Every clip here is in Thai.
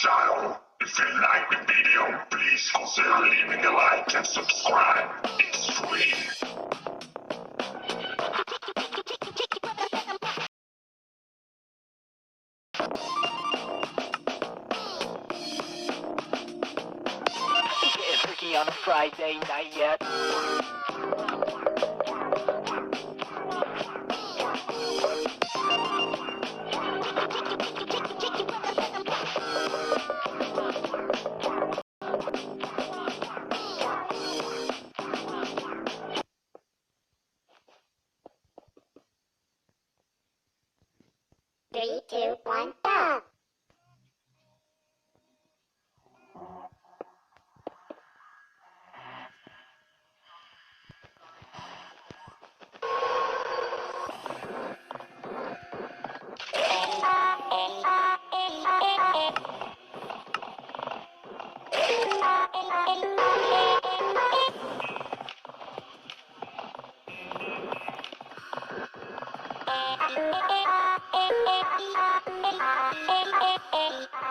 If you like the video, please consider leaving a like and subscribe. It's free. On a Friday night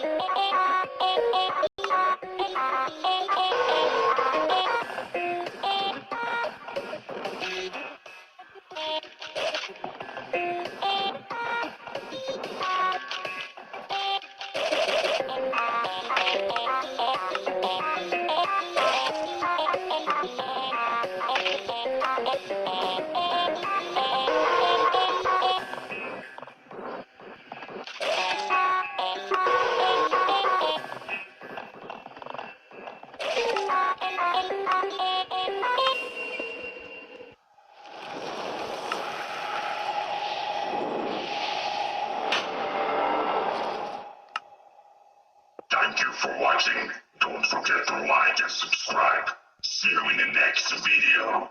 Oh, for watching. Don't forget to like and subscribe. See you in the next video.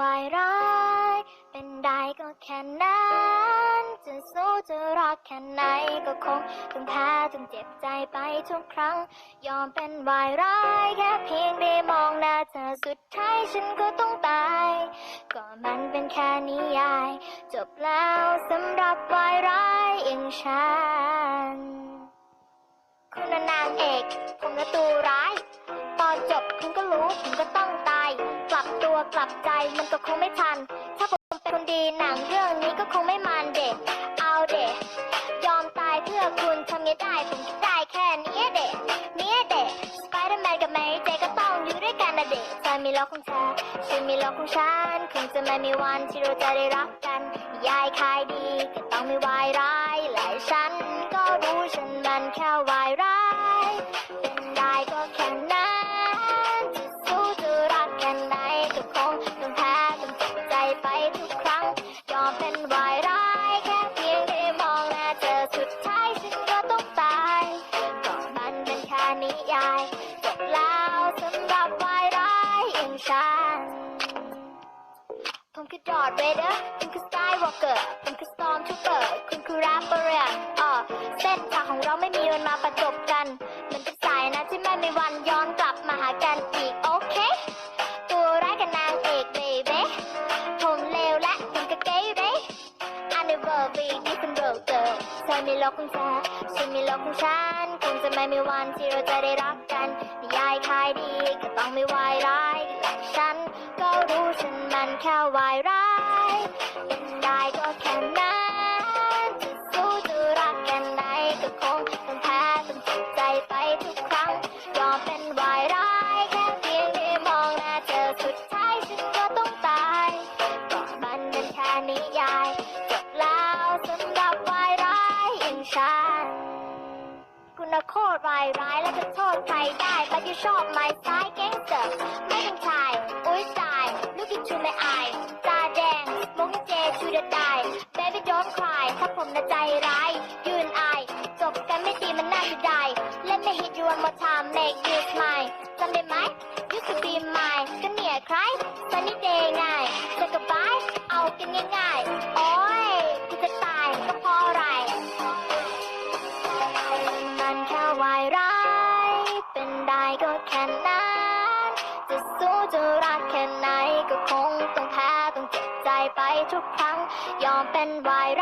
วายร้าย เป็นได้ก็แค่นั้นจะสู้จะรักแค่ไหนก็คงต้องแพ้ต้องเจ็บใจไปทุกครั้ง ยอมเป็นวายร้ายแค่เพียงได้มองหน้าเธอสุดท้ายฉันก็ต้องตาย ก็มันเป็นแค่นิยาย จบแล้วสำหรับวายร้ายอย่างฉัน คุณนางเอก ผมละตูร้าย อนจบคุณก็รู้ผมก็ต้องตาย กลับตัวกลับใจมันก็คงไม่ทัน ถ้าผมเป็นคนดีหนังเรื่องนี้ก็คงไม่มันเด็กเอาเด็กยอมตายเพื่อคุณทำไงได้ผมคิดได้แค่เนี้ยเด็กเนี้ยเด็กสไปเดอร์แมนกับแมรี่เจก็ต้องอยู่ด้วยกันนะเด็กเธอมีโลกของเธอฉันมีโลกของฉันคงจะไม่มีวันที่เราจะได้รักกันยายขายดีก็ต้องไม่วายร้ายและฉันก็รู้ฉันมันแค่วายร้าย จอร์ดเรเดอร์คุณคือสไตล์วอล์กเกอร์ผมคือสตอมทูเปอร์คุณคือแรปเปอร์อ่อเส้นทางของเราไม่มีวันมาประจบกัน มันเป็นสายนะที่ไม่มีวันย้อนกลับมาหากันอีก โอเค ตัวร้ายกับนางเอกเบเบ้ผมเลวและคุณก็เกเร I never be different girl girl เธอมีโลกของเธอฉันมีโลกของฉันคงจะไม่มีวันที่เราจะได้รักกันนิยายขายดีก็ต้องไม่วายร้ายและฉัน รู้ฉันมันแค่วายร้ายเป็นได้ก็แค่นั้นจะสู้จะรักแค่ไหนก็คงต้องแพ้ต้องเจ็บใจไปทุกครั้ง ยอมเป็นวายร้ายแค่เพียงได้มองหน้าเธอสุดท้ายฉันก็ต้องตายก็มันเป็นแค่นิยายจบแล้วสำหรับวายร้ายอย่างฉันคุณน่ะโคตรวายร้ายแล้วจะโทษใครได้ but you ชอบ my style gangster ไม่ต้องชายอุ้ยตาย look into my eye ตาแดง smoking J to the die baby don't cry ถ้าผมน่ะใจร้าย you and I จบกันไม่ดีมันน่าจะได้ let me hit you one more time make you smile จำได้ไหม used to be mine ก็เนี่ยใคร sunny day ไงเจอกับบายเอากันง่ายๆ ยอมเป็นวายร้า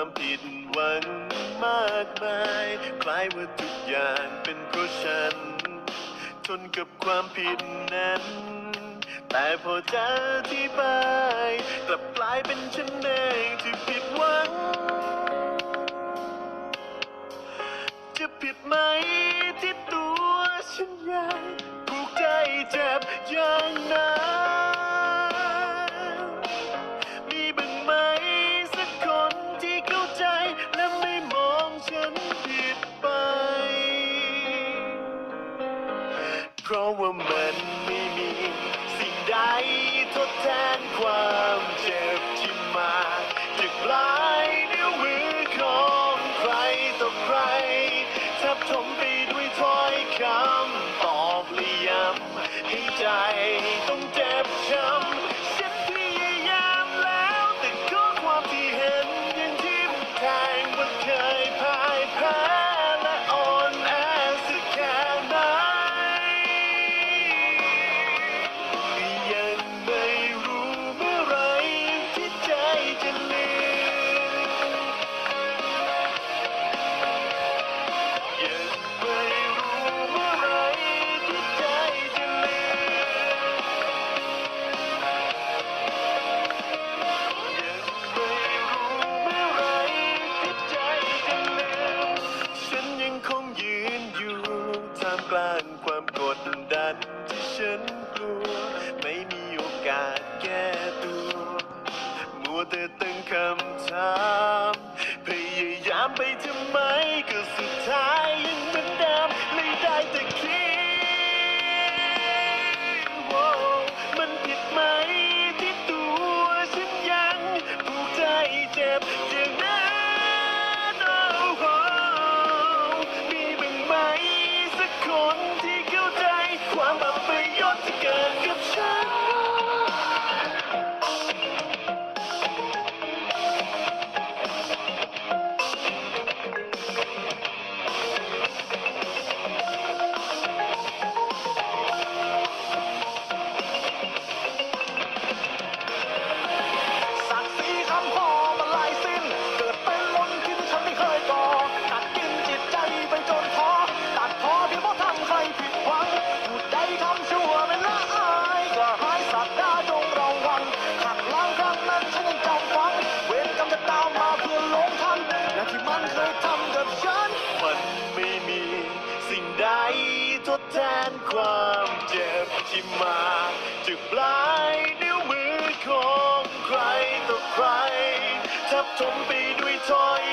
ความผิดหวังมากมาย คล้ายว่าทุกอย่างเป็นเพราะฉัน ทนกับความผิดนั้น แต่พอจะอที่ไปกลับกลายเป็นฉันเอง มันไม่มีสิ่งใดทดแทนความเจ็บที่มาจากเรา Yeah. นความเจ็บที่มาจากปลายนิ้วมือของใครต่อใครทับถมไปด้วยถ้อย